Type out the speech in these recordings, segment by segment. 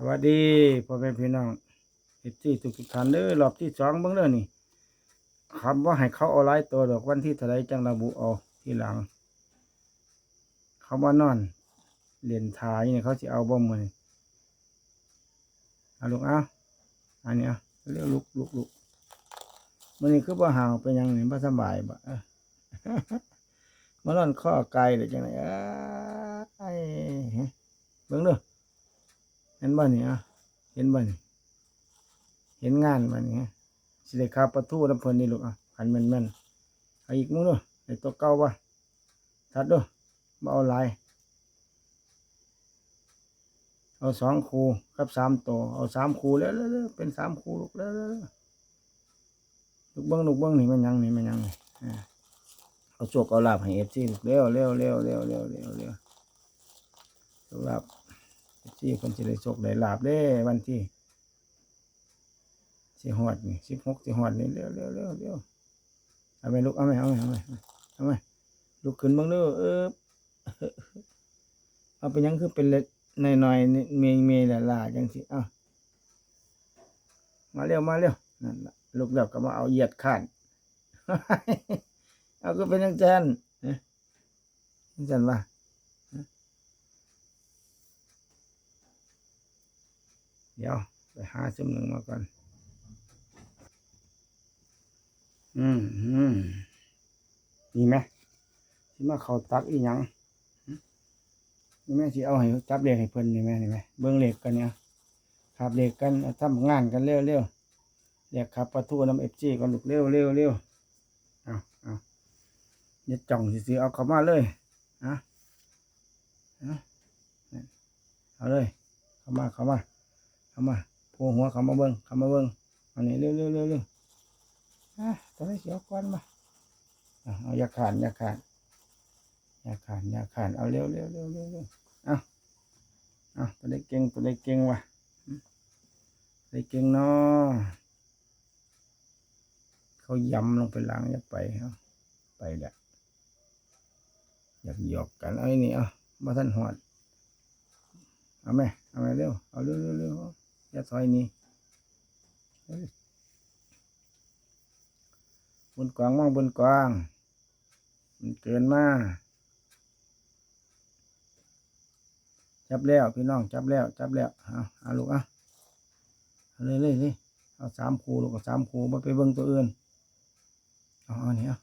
สวัสดีพ่อแม่พี่น้องเอฟซีทุกท่านเด้อรอบที่สองเบิ่งเด้อนี่คำว่าให้เขาเอาหลายตัวดอกวันที่เท่าไรจังระบุเอาที่หลังเขามานอนเรียนทายเนี่ยเขาสิเอาบ่มือเอาลูกเอาอันนี้เอาเรียกลุกลุกลุกมันนี่คือบ่ห่าวเป็นยังนี่บ่สบายบ่เอ้อมานอนข้อไกลเลยจังไดเอ้ยไอ้เบิ่งเด้อ เห็นบ่นี่อะเห็นบ่นี่เห็นงานบ่นี่สิได้ขับประตูน้ำเพิ่นนี่ลูกอะคันแม่นๆเอาอีกมึงด้อไอตัวเก่าบ่ทัดด้อบ่เอาลายเอาสองคูกับสามตัวเอาสามคูแล้วแล้วๆเป็นสามคูลูกแล้วแล้วๆลูกเบิ้งลูกเบิ้งนี่มันยังนี่มันยังนี่เอาโชคเอาลาบให้เอฟซีลูกเร็วเร็วเร็วเร็วเร็วเร็วเร็วโชคลาบ ที่คนจะได้โชคได้ลาบเด้วันที่สิหอดนี่สิบหกสิหอดนี่เร็วเร็วเร็วเร็วเอาไปลุกเอาไหมเอาไหมเอาไหมเอาไหมลุกขึ้นบ้างเด้อเออเอาไปยังคือเป็นเล็กหน่อยๆนี่เมย์เมย์ละลาจังสิเอามาเร็วมาเร็วนั่นละลุกแล้วก็มาเอาเหยียดขานเอาก็เป็นยังจันเอ๊ะยังจันว่า เดี๋ยวไปหาซุมหนึ่งมาก่อนอืมอืมนี่ไหมที่มาเขาตักอีหยังนี่แม่ที่เอาให้จับเลขให้เพิ่นนี่แม่นี่แม่เบิ้งเลขกันเนี่ยขับเลขกันเอาทำงานกันเร็วเร็วเรียกขับประตูน้ำเอฟจีก่อนลูกเร็วเร็วเร็วเอาเอาย่าจ้องสิๆเอาเข้ามาเลยอะเอาเลยเข้ามาเข้ามา เข้ามาโผล่หัวเข้ามาเบิ้งเข้ามาเบิ้งอันนี้เร็วเร็วเร็วเร็วอะตัวนี้เสียวก่อนมาเอาอยาขานอยาขานอยาขานอยาขานเอาเร็วเร็วเร็วเร็วเร็วเอาเอาตัวได้เก่งตัวได้เก่งว่ะอืมได้เก่งเนาะเขายำลงไปล้างอย่าไปเอาไปแหละอยากหยอกกันไอ้นี่เอามาท่านหอดเอาไหมเอาไหมเร็วเอาเร็วเร็วเร็ว อย่าถอยนี่บนกวางมองบนกวางมันเกินมาจับแล้วพี่น้องจับแล้ว จับแล้วเอาเอาลูกอาเอาเลยเลยเลยเอาสามคูลูกเอาสามคูมาไปเบิ่งตัวอื่นเอาเอานี่เอา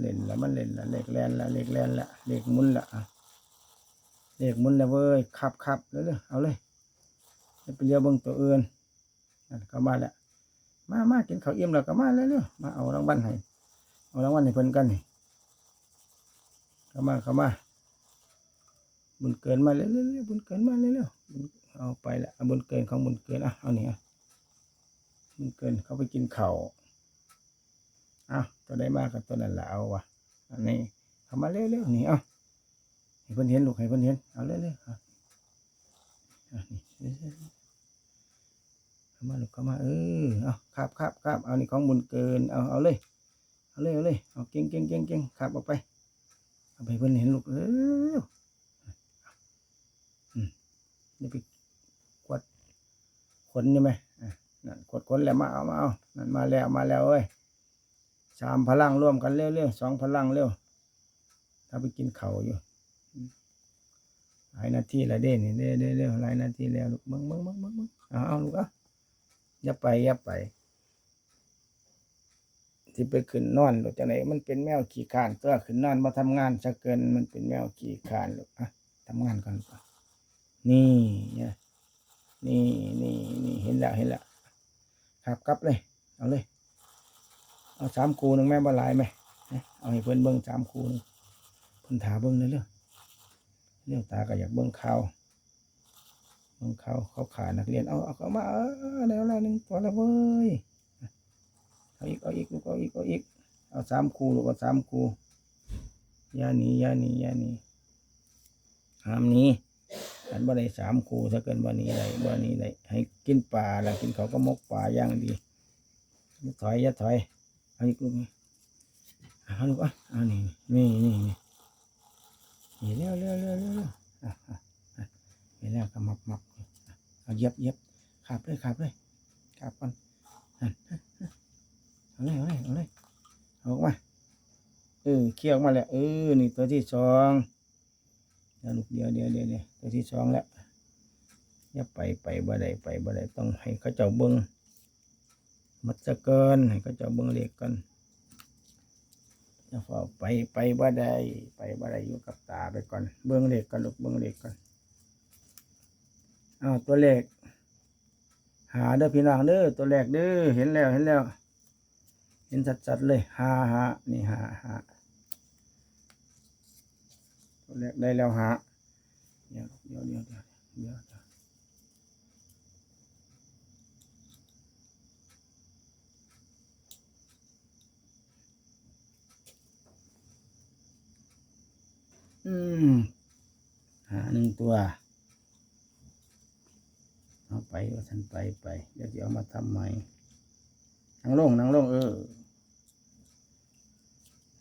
เล่นละมันเล่นละเล็กแลนละเล็กแลนละเล็กมุนละอะ เด็กมุนแล้วเว้ยขับขับเร็วๆเอาเลยจะไปเลี้ยวเบิ่งตัวอื่นนั่นเข้ามาแล้วมามากินข้าวอิ่มแล้วก็มาเร็วๆมาเอารางวัลให้เอารางวัลให้เพิ่นกันนี่เข้ามาเข้ามาบุญเกินมาเร็วๆบุญเกินมาเร็วๆบุญเอาไปละเอาบุญเกินของบุญเกินอะเอาเนี่อะบุญเกินเขาไปกินข้าวอะตัวได้มากกับตัวนั้นละเอาวะอันนี้เข้ามาเร็วๆนี่อาให้ เพิ่นเห็นลูกให้เพิ่นเห็นเอาเลยเลยอาเอานี่เข้ามาลูกเข้ามาเออเอาครับครับครับเอานี่ของบุญเกินเอาเอาเลยเอาเลยเอาเลยเอาเก่งเก่งเก่งเก่งครับออกไปเอาไปเพิ่นเห็นลูกเอออืมนี่ไปกวดขนใช่ไหมอะนั่นกดขนแล้วมาเอามาเอานั่นมาแล้วมาแล้วเอ้ยสามพลังร่วมกันเร็วๆสองพลังเร็วถ้าไปกินเข่าอยู่ หลายนาทีและเด้นี่เด้เด้เด้หลายนาทีแล้วลูกมึงมึงมึงมึงมึงเอาเอาลูกอาอย่าไปอย่าไปที่ไปขึ้นนอนลูกจังไหนมันเป็นแมวขี้ขานตัวขึ้นนอนมาทำงานซะเกินมันเป็นแมวขี้ขานลูกอะทำงานก่อนลูกอะนี่เนี่ยนี่นี่นี่เห็นแล้วเห็นแล้วครับกลับเลย เอาเลย เอาสามคูหนึ่งแม่บ่หลายไหมเอาให้เพิ่นเบิ้งสามคูหนึงเพิ่นถาเบิ้งเลยเด้อง เลี้ยวตาก็อยากเบิ่งเข่าเบิ่งเข่าเขาขานักเรียนเอาเอาเขามาเออแล้วล้วหนึ่งตัวแล้วเว้ยเอาอีกเอาอีกลูกเอาอีกเอาอีกเอาสามคูลูกเอาสามคูอยาหนียาหนียาหนีห้ามหนี้อันบ่ได้สามคูถ้าเกินบ่นี้ได้บ่นี้ได้ให้กินปลาแล้วกินเขาก็มกปลาย่างดีอย่าถอยอย่าถอยเอาอีกลูกนี่เอาลูกอะเอานี่นี่นี่ นี่เร็วเร็วเร็วเร็วเร็วอะอะแล้วก็มับมับเอาเย็บเย็บขาบเลยขาบเลยขาบก่อนเอาเลยเอาเลยเอาเลยเอาออกมาเออเคี่ยวมาแล้วเออนี่ตัวที่สองเดี๋ยวลูกเดียวเดียวเดียวเดียวตัวที่สองแล้วอย่าไปไปบ่ได้ไปบ่ได้ต้องให้เขาเจ้าเบิ้งมัดจะเกินให้เขาเจ้าเบิ้งเล็กกัน อย่าเฝ้าไปไปบ่ได้ไปบ่ได้อยู่กับตาไปก่อน เบิ้องเล็กกันลูกเบิ้องเล็กก่อนเอาตัวเลข หาเด้อพี่น้องเด้อตัวแรกเด้อเห็นแล้วเห็นแล้ว เห็นชัดๆเลยหาหานี่หาหาตัวแรกได้แล้วหาเดี๋ยวเดี๋ยวเดี๋ยวเดี๋ยวเดี๋ยวเดี๋ยว อืมหาหนึ่งตัวเอาไปว่าฉันไปไปเดี๋ยวจะเอามาทำใหม่นังลงนังลงเออ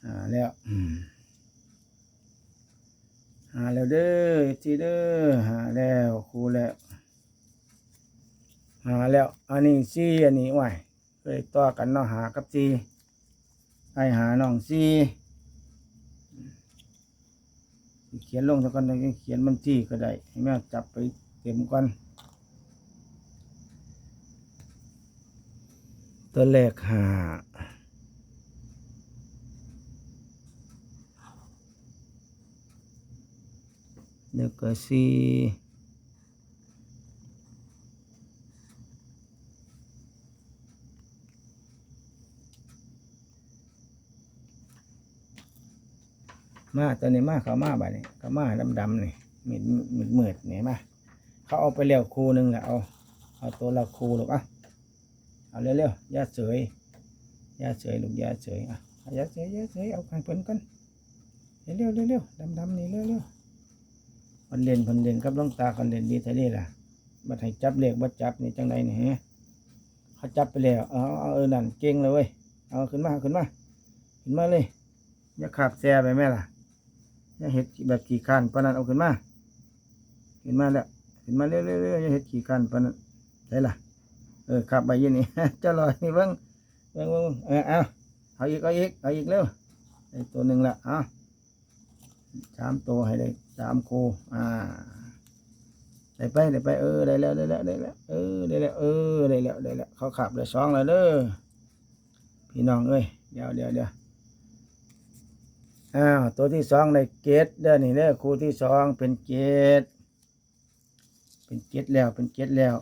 หาแล้วอืมหาแล้วเด้อทีเด้อหาแล้วครูแล้ว หาแล้ว อันนี้ซีอันนี้ไหวเคยต่อกันเนาะหากับซีไอหาน้องซีสิ เขียนลงแล้วกันแล้วเขียนบัญชีก็ได้ให้แม่จับไปเต็มก่อนตัวเลขหาแล้วก็สี่ มาตัวนี้มาเขามาบ่านี้เขามาดำดำนี่มืดมืดมืดๆนี่มาเขาเอาไปแล้วคูหนึ่งแหละเอาเอาตัวละคูหรอกอะเอาเร็วๆยาเสยยาเสยลูกยาเสยอะยาเสยยาเสยเอาข้างเพิ่นกันเร็วเร็วๆดำนี่เร็วๆมันเล่นเพิ่นเล่นกับหลวงตาคนเล่นดีทะเลล่ะบัดให้จับเลขบัดจับนี่จังไดนี่ฮะเขาจับไปแล้วเอาเอาเออนั่นเก่งเลยเว้ยเอาขึ้นมาขึ้นมาขึ้นมาเลยอย่าขาบแซ่ไปแม่ล่ะ อย่าเห็ดแบบขี่ข้านปานันเอาขึ้นมาขึ้นมาแล้วขึ้นมาเร็วๆๆอย่าเห็ดขี่ข้านปนันได้ล่ะเออขับไปยี่นี่เจะลอยนี่เบิ้งเบิ้งเบิ้งเออเอาเอาอีกเอาอีกเอาอีกเร็วไอตัวหนึ่งละเอาสามตัวให้ได้สามคูอ่าได้ไปได้ไปเออได้แล้วได้แล้วได้แล้วเออได้แล้วเออได้แล้วได้แล้วเขาขับได้สองแล้วเด้อพี่น้องเอ้ยเดี๋ยวเดี๋ยวเดี๋ยว อ้าวตัวที่สองได้เกตเด้อนี่เด้อครูที่สองเป็นเกตเป็นเกตแล้วเป็นเกตแล้ว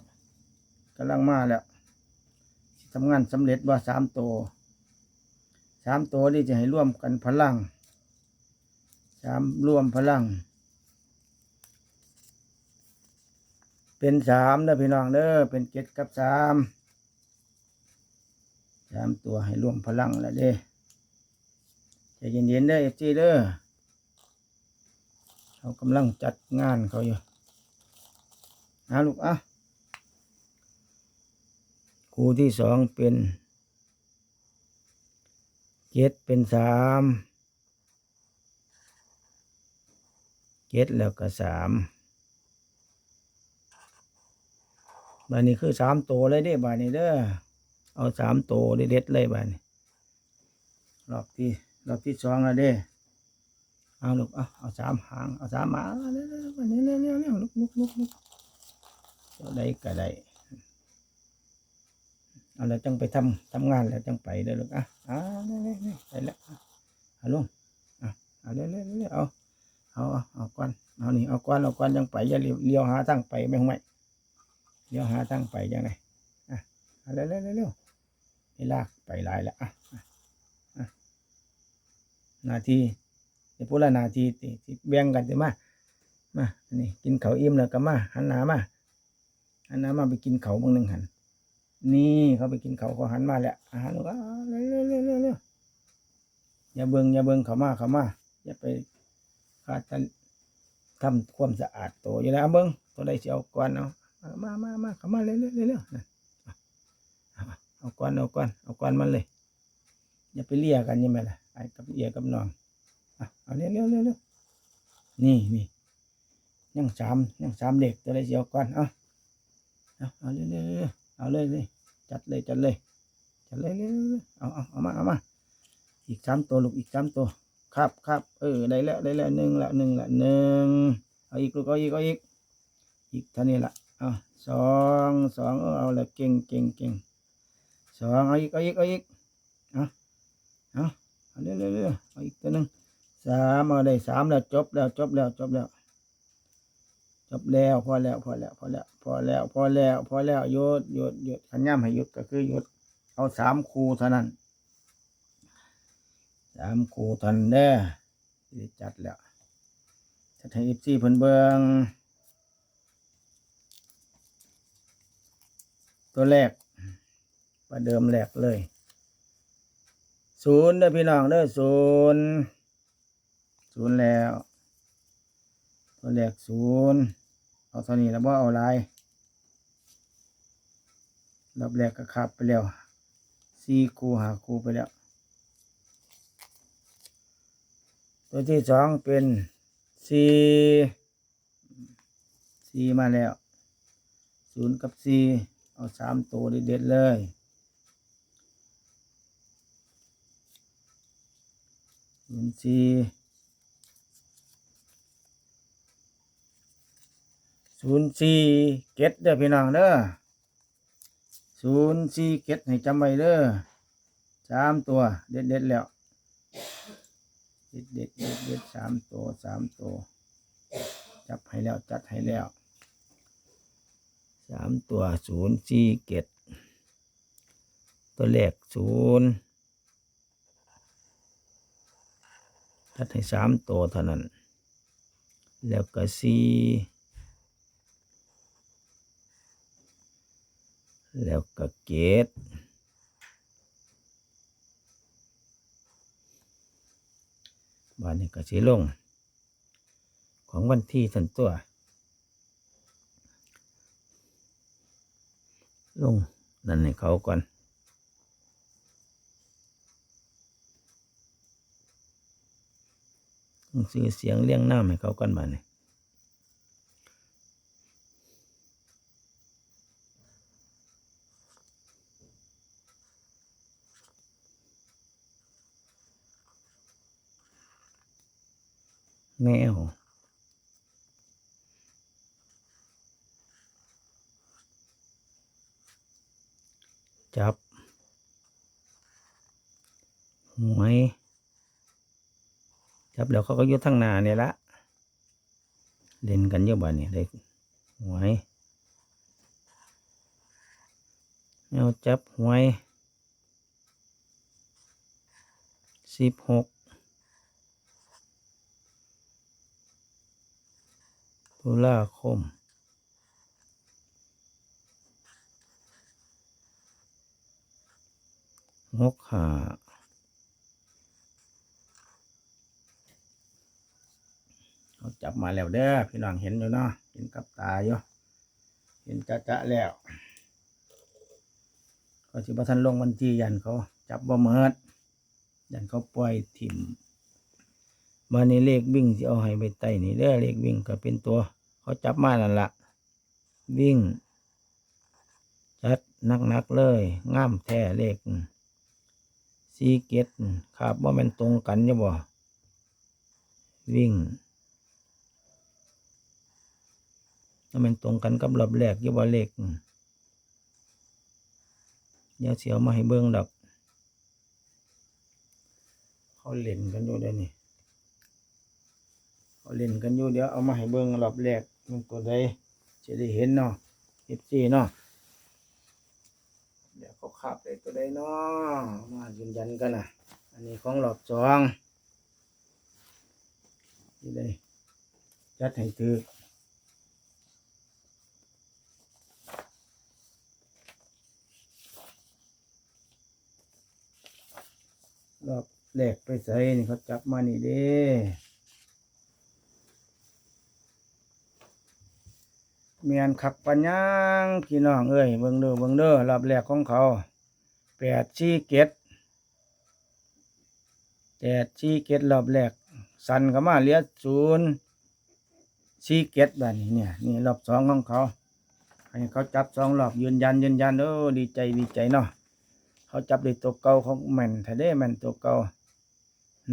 กำลังมาแล้วทำงานสำเร็จว่าสามตัวสามตัวนี่จะให้ร่วมกันพลังสามร่วมพลัง เป็นสามเด้อพี่น้องเด้อเป็นเจ็ดกับสามสามตัวให้ร่วมพลังแล้วเด้ ใจเย็นๆเด้อเอฟซีเด้อเขากำลังจัดงานเขาอยู่เอาลูกอะคู่ที่สองเป็นเจ็ดเป็นสามเจ็ดแล้วก็สามบานนี้คือสามตัวเลยเด้บานนี้เด้อเอาสามตัวเด็ดเลยบานนี้รอบที่ รอบที่สองแล้วเด้เอาลูกเอาเอาสามหาง เอาสามหมาเร็วๆๆบานนี้เร็วๆเร็วๆลุกลุกลุกลุกเจ้าใดก็ได้เอาแล้วจังไปทำทำงานแล้วจังไปเด้อลูกอะอ่านี่นี่นี่ไปแล้วอะเอาลงอะเอาเร็วเร็วเร็วเอาเอาเอาเอาก่อนเอานี่เอาก่อนเอาก่อนจังไปอย่าเลี้ยวหาทางไปไม่ห่วงเลี้ยวหาทางไปจังไงอะเอาเร็วเร็วเร็วเร็วลาไปหลายแล้วอะอะอะ นาทีเดี๋ยวพูดละนาทีติติแบ่งกันติมามาอันนี้กินเขาอิ่มแล้วก็มาหันหน้ามาหันหน้ามาไปกินเขาบางหนึ่งหันนี่เขาไปกินเขาเขาหันมาแล้วอาหารก็เร็วเร็วเร็วเร็วเร็วอย่าเบิงอย่าเบิงเขามาเขามาอย่าไปขาดทำความสะอาดตัวอยู่แล้วเบิงตัวใดเสียวก่อนเอามามามาเขามาเร็วเร็วเร็วเร็วนั่นเอาเอาเอาก่อนเอาก่อนเอาก่อนมันเลย อย่าไปเลี่ยกันยังไงล่ะไอ้กับเลี่ยกับน้องอะเอาเร็วเร็วเร็วเร็วนี่นี่ยังสามยังสามเด็กตัวเลยเสียวก่อนเอาเอาเอาเลยเลยเอาเลยเลยจัดเลยจัดเลยจัดเลยเลยเลยเอาเอาเอามาเอามาอีกสามตัวลูกอีกสามตัว ครับครับเออได้แล้วได้แล้วหนึ่งละหนึ่งละหนึ่งเอาอีกลูกเอาอีกเอาอีกอีกเท่านี้ละเอาสองสองเออเอาละเก่งเก่งเก่งสองเอาอีกเอาอีกเอาอีก เร็วเร็วเอาอีกตัวหนึ่งสามเอาได้สามแล้วจบแล้วจบแล้วจบแล้วจบแล้วพอแล้วพอแล้วพอแล้วพอแล้วพอแล้วพอแล้วหยุดหยุดหยุดขันย่ำให้หยุดก็คือหยุดเอาสามคูเท่านั้นสามคูเทันเด้อจัดแล้วจัดให้อีซี่เพิ่นเบิงตัวแรกประเดิมแรกเลย ศูนย์เด้อพี่น้องเด้อศูนย์ศูนย์แล้ว ตัวแรกศูนย์เอาเท่านี้แล้วว่าเอาลายรอบแรกก็ขับไปแล้วสี่คูหาคูไปแล้ว ตัวที่สองเป็นสี่สี่มาแล้วศูนย์กับสี่เอาสามตัวเด็ดๆเลย ศูนย์สี่ศูนย์สี่เก็ดเด้อพี่น้องเด้อศูนย์สี่เก็ดให้จำไว้เด้อสามตัวเด็ดเด็ดแล้ว เด็ดเด็ดเด็ดเด็ดสามตัวสามตัวจับให้แล้วจัดให้แล้วสามตัวศูนย์สี่เก็ดตัวเลขศูนย์ จัดให้สามตัวเท่านั้น แล้วก็สี่แล้วก็เกตบานนี้ก็สีลง ของวันที่ทันตัว ลง นั่นให้เขาก่อนต้อง ซื้อเสียงเลี้ยงน้ำให้เขาก่อนบ้านนี้แมวจับหวย จับแล้วเขาก็ยุดทั้งหนาเนี่ยละเล่นกันเยอะบ่านี่เด็กหวยแมวจับหวยสิบหกตุลาคมหกหา เขาจับมาแล้วเด้อพี่น้องเห็นอยู่เนาะเห็นกับตาอยู่เห็นจะจะแล้วเขาสิบทันลงวันที่ยันเขาจับบ่เมิดยันเขาปล่อยถิ่มมาในเลขวิ่งที่เอาให้ไปไต่นี่เด้อเลขวิ่งก็เป็นตัว เขาจับมานั่นละวิ่ง จัดนักๆเลยง่ามแท้เลขสีเกตครับว่ามันตรงกันจะบ่วิ่ง ว่ามันตรงกันกับรอบแรกยี่บ่เลขเดี๋ยวเสียวมาให้เบิ่งดอกเขาเล่นกันอยู่เดี๋ยวนี้เขาเล่นกันอยู่เดี๋ยวเอามาให้เบิ่งรอบแรกมันตัวใดจะได้เห็นเนาะเอฟซีเนาะเดี๋ยวเขาขับได้ตัวใดเนาะมายืนยันกันนะอันนี้ของรอบสองนี่เลยจัดให้ถือ รอบแรกไปใส่นี่เขาจับมานี่เด้เมียนขักปัญญังพี่น้องเอ้ยเบิ่งเด้อเบิ่งเด้อรอบแรกของเขาแปดชี้เกตแปดชี้เกตรอบแรกสันก็มาเหลียศูนย์ซีเก็ตแบบนี้เนี่ยนี่รอบสองของเขาให้เขาจับสองรอบยืนยันยืนยันโอ้ดีใจดีใจเนาะ เขาจับได้ตัวเก่าของแม่นทะเด้แม่นตัวเก่า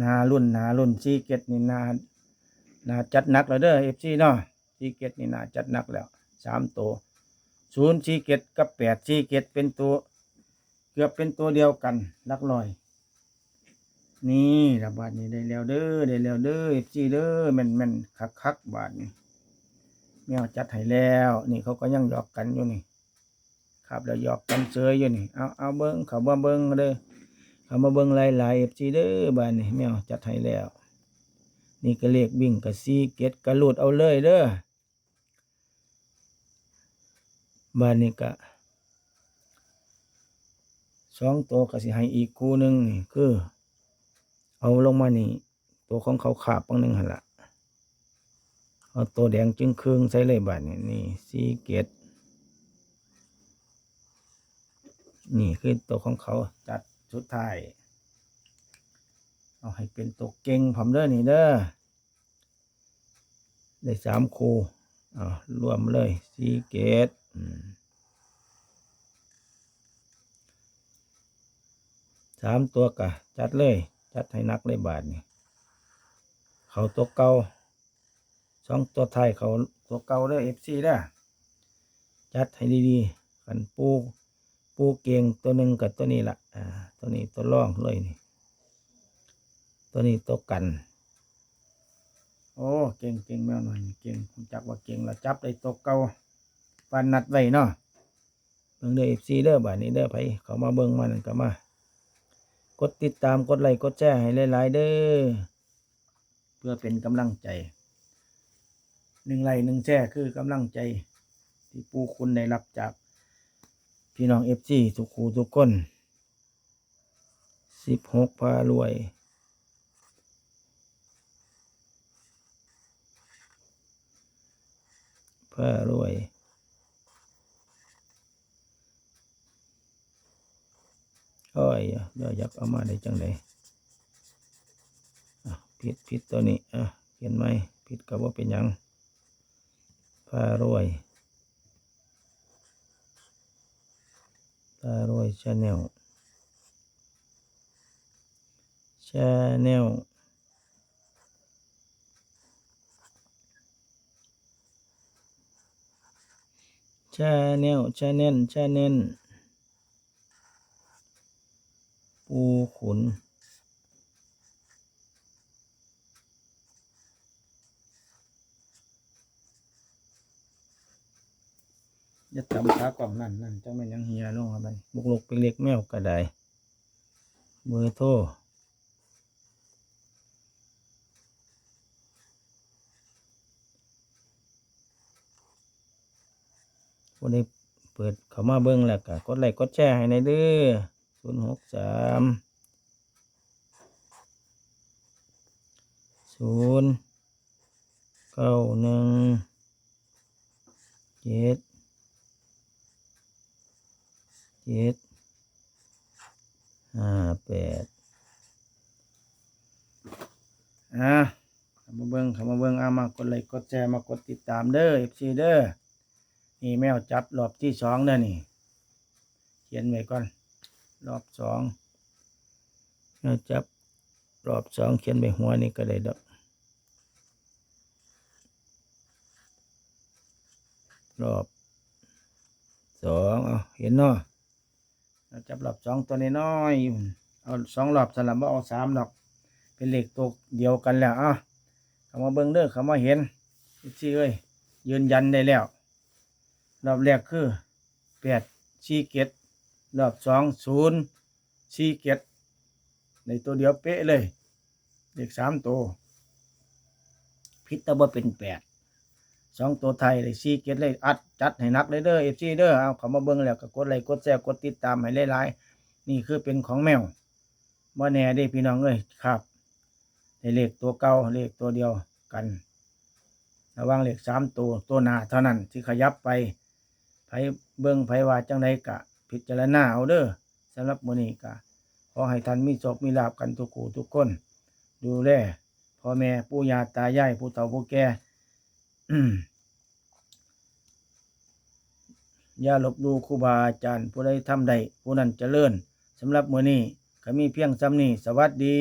นารุ่นนารุ่นซีเกตนี่นานาจัดหนักแล้วเด้อเอฟซีเนาะซีเกตนี่นาจัดหนักแล้วสามตัวศูนย์ซีเกตกับแปดซีเกตเป็นตัว เกือบเป็นตัวเดียวกันลักลอย นี่ระบาดนี้ได้แล้วเด้อได้แล้วเด้อเอฟซีเด้อแม่นแม่นคักคักบาดนี้แมวจัดให้แล้ว นี่เขาก็ยังหยอกกันอยู่นี่ ครับแล้วหยอกกันเซยอยู่นี่เอาเอาเบิ้งเขามาเบิ้งเด้อเขามาเบิ้งหลายหลายเอฟซีเด้อบ้าดนี้แมวจัดให้แล้ว นี่ก็เลขวิ่งกับซีเก็ตกระลุดเอาเลยเด้อบ้าดนี้ก็สองตัวก็สิให้อีกคู่หนึ่งนี่คือ เอาลงมานี่ ตัวของเขาขาบปังหนึ่งหันละเอาตัวแดงจึงครึ่งใส่เลยบาดนี่นี่ซีเกต นี่คือตัวของเขาจัดสุดไทยเอาให้เป็นตัวเก่งผมเด้อนี่เด้อได้สามคูเอารวมเลยซีเกตสามตัวกะจัดเลย จัดให้นักเลยบาทนี่เขาตัวเก่าสองตัวไทยเขาตัวเก่าเด้อเอฟซีเด้อจัดให้ดีๆกันปู ปูเก่งตัวหนึ่งกับตัวนี้ละอ่า ตัวนี้ตัวร่องเลยนี่ ตัวนี้ตัวกัน โอ้เก่งเก่งแมวหน่อยเก่งผมจักว่าเก่งแล้วจับได้ตัวเก่าปันนัดไว้เนาะเบิ่งเด้อเอฟซีเด้อบ่านี้เด้อไผเขามาเบิ่งมันนก็มา กดติดตามกดไลค์กดแชร์ให้หลายๆเด้อเพื่อเป็นกำลังใจหนึ่งไลค์หนึ่งแชร์คือกำลังใจ ที่ปูคุณได้รับจาก พี่น้องเอฟซีทุกคูทุกคนสิบหกพารวย พารวยโอ้ยเดี๋ยวอยากเอามาได้จังเลยผิดผิดตัวนี้อะเขียนไหมผิดกับว่าเป็นยังพารวย พารวยชาแนลชาแนลชาแนลชาแนลชาแนลปูขุน ย่าจำขากล่องนั่นนั่นจังแม่ยังเฮียลงอะไรบุกลุกเป็นเล็กแมวก็ได้เบอร์โทรวันนี้เปิดเข้ามาเบิ้งแล้วก็กดไลค์กดแชร์ให้ในเด้อศูนย์หกสามศูนย์เก้าหนึ่งเจ็ด เจ็ดห้าแปดอะขมาเบิ้งขามาเบิ้งเอามากดไลค์กดแชร์มากดติดตามเด้อเอฟซีเด้อนี่แมวจับรอบที่สองเด้อนี่เขียนไว้ก่อน รอบสองแมวจับรอบสองเขียนไว้หัวนี่ก็ได้ดอกรอบสองเอาเห็นเนาะ จับรอบสองตัวน้อยๆเอาสองรอบสลับว่าเอาสามดอกเป็นเหลขตัวเดียวกันแล้วอะเขามาเบิ้งเด้อเขามาเห็นซี่เอ้ยยืนยันได้แล้วรอบแรกคือแปดสี่เกตรอบสองศูนย์สี่เกตในตัวเดียวเป๊ะเลยเลขสามตัวพิษตะบ่เป็นแปด สองตัวไทยเลยสี่เกตเลยอัดจัดให้นักเลยเด้อเอฟซีเด้อเอาเขามาเบิ้งแล้วก็กดไลค์กดแชร์กดติดตามให้หลายๆนี่คือเป็นของแมวบ่แน่เด้พี่น้องเอ้ยครับในเลขตัวเก่าเลขตัวเดียวกัน ระว่างเลขสามตัวตัวหนาเท่านั้นที่ขยับไปไผเบิ้งไผว่าจังไดกะ พิจารณาเอาเด้อสำหรับมื้อนี้กะขอให้ท่านมีโชคมีลาภกันทุกคู่ทุกคน ดูแลพ่อแม่ปู่ย่าตายายผู้เฒ่าผู้แก่ อย่าลบดูครูบาอาจารย์ ผู้ใดทำใดผู้นั้นจเจริญสำหรับมือนี้ก็มีเพียงซ้ำนี้สวัสดี